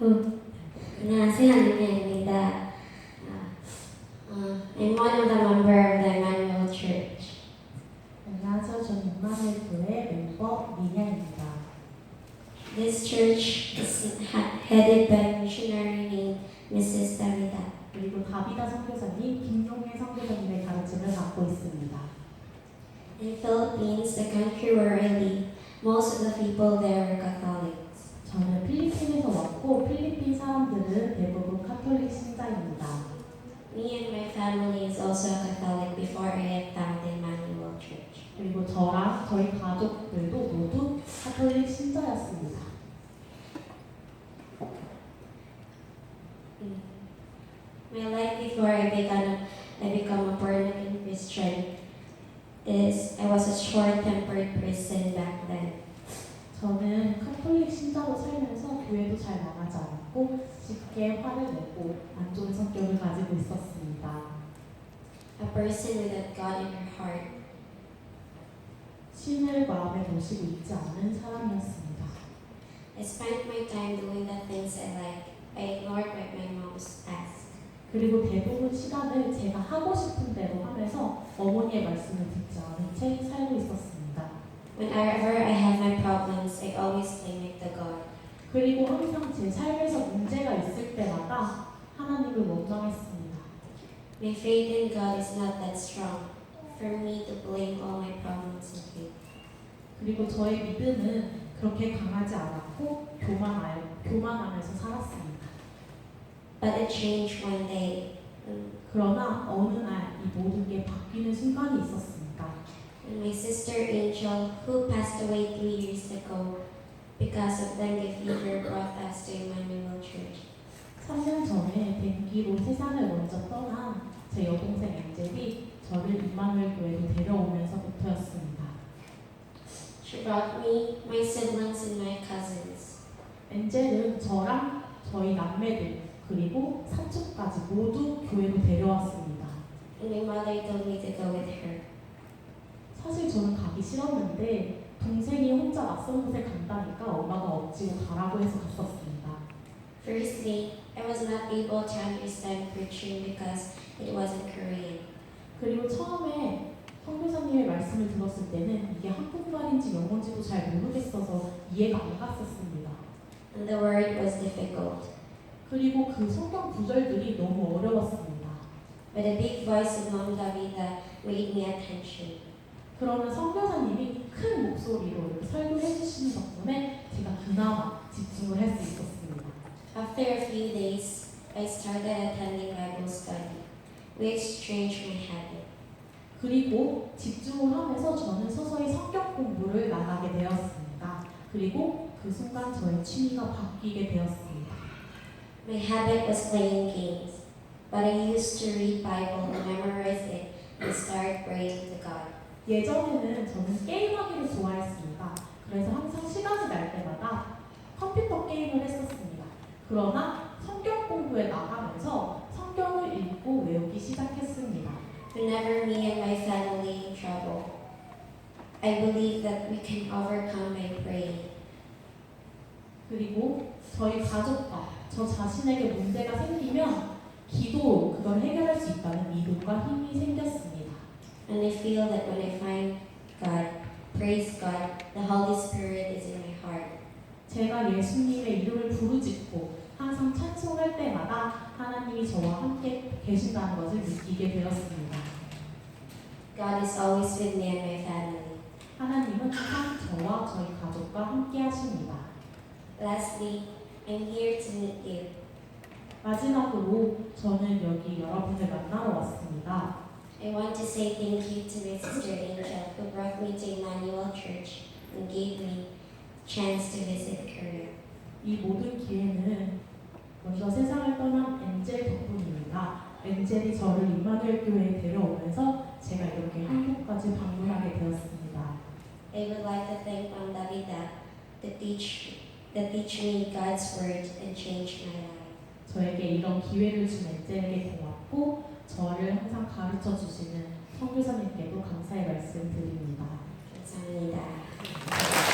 후. 안녕하세요, 안녕입니다. Uh, I'm one of the member of the Emmanuel Church. 안녕하세요. 저는 임마누엘 교회 멤버 미냐입니다. This church is ha- headed by a missionary named Mrs. Davida. 그리고 다비다 선교사님, 김용혜 선교사님의 가르침을 받고 있습니다. In Philippines, the country where I live, most of the people there are Catholics. 사람들은 대부분 카톨릭 신자입니다. Me and my family is also a Catholic before I had found the Emmanuel Church. 그리고 저랑 저희 가족들도 모두 카톨릭 신자였습니다. My life before I began I become a born again Christian is I was a short-tempered person back then. 저는 카톨릭 신자로 살면서 교회도 잘 나가지 않았고 쉽게 화를 내고 안 좋은 성격을 가지고 있었습니다. A person without God in her heart. 신을 마음에 모시고 있지 않은 사람이었습니다. I spent my time doing the things I like. I ignored what my mom asked. 그리고 대부분 시간을 제가 하고 싶은 대로 하면서 어머니의 말씀을 듣지 않은 채 살고 있었습니다. Whenever I have my problems, I always blame it to God. 그리고 항상 제 삶에서 문제가 있을 때마다 하나님을 원망했습니다. My faith in God is not that strong for me to blame all my problems on Him. 그리고 저의 믿음은 그렇게 강하지 않았고 교만하여, 교만하면서 살았습니다. But it changed one day. um, 그러나 어느 날 이 모든 게 바뀌는 순간이 있었습니다. My sister Angel, who passed away two years ago because of dengue fever, brought us to Emmanuel Church. 3년 전에 댕기로 세상을 먼저 떠난 제 여동생 엔젤이 저를 임마누엘 교회로 데려오면서부터였습니다. She brought me, my siblings, and my cousins. 엔젤은 저랑 저희 남매들 그리고 사촌까지 모두 교회로 데려왔습니다. And my mother told me to go with her. 사실 저는 가기 싫었는데 동생이 혼자 낯선 곳에 간다니까 엄마가 억지로 가라고 해서 갔었습니다. Firstly, I was not able to understand preaching because it wasn't Korean. 그리고 처음에 선교사님의 말씀을 들었을 때는 이게 한국말인지 영어인지도 잘 모르겠어서 이해가 안 갔었습니다. And the word was difficult. 그리고 그 성경 구절들이 너무 어려웠습니다. But a big voice of Mom Davida made me attention. 그러나 선교사님이 큰 목소리로 이렇게 설교해 주시는 덕분에 제가 그나마 집중을 할 수 있었습니다. After a few days, I started attending Bible study, which changed my habit. 그리고 집중을 하면서 저는 서서히 성격 공부를 나가게 되었습니다. 그리고 그 순간 저의 취미가 바뀌게 되었습니다. My habit was playing games, but I used to read Bible and memorize it and start praying to God. 예전에는 저는 게임하기를 좋아했습니다. 그래서 항상 시간이 날 때마다 컴퓨터 게임을 했었습니다. 그러나 성경 공부에 나가면서 성경을 읽고 외우기 시작했습니다. Whenever me and my family trouble, I believe that we can overcome by praying. 그리고 저희 가족과 저 자신에게 문제가 생기면 기도로 그걸 해결할 수 있다는 믿음과 힘이 생겼습니다. And I feel that when I find God, praise God, the Holy Spirit is in my heart. 제가 예수님의 이름을 부르짖고 항상 찬송할 때마다 하나님이 저와 함께 계신다는 것을 느끼게 되었습니다. God is always with me and my family. 하나님은 항상 저와 저희 가족과 함께 하십니다. Lastly, I'm here to meet you. 마지막으로 저는 여기 여러분을 만나러 왔습니다. I want to say thank you to my sister Angel who brought me to Emmanuel Church and gave me chance to visit Korea. 이 모든 기회는 먼저 세상을 떠난 엔젤 덕분입니다. 엔젤이 저를 임마누엘 교회에 데려오면서 제가 이렇게 한국까지 방문하게 되었습니다. I would like to thank Mom Davida to teach that teach me God's word and change my life. 저에게 이런 기회를 준 엔젤에게 고맙고 저를 항상 가르쳐 주시는 성교사님께도 감사의 말씀 드립니다. 감사합니다.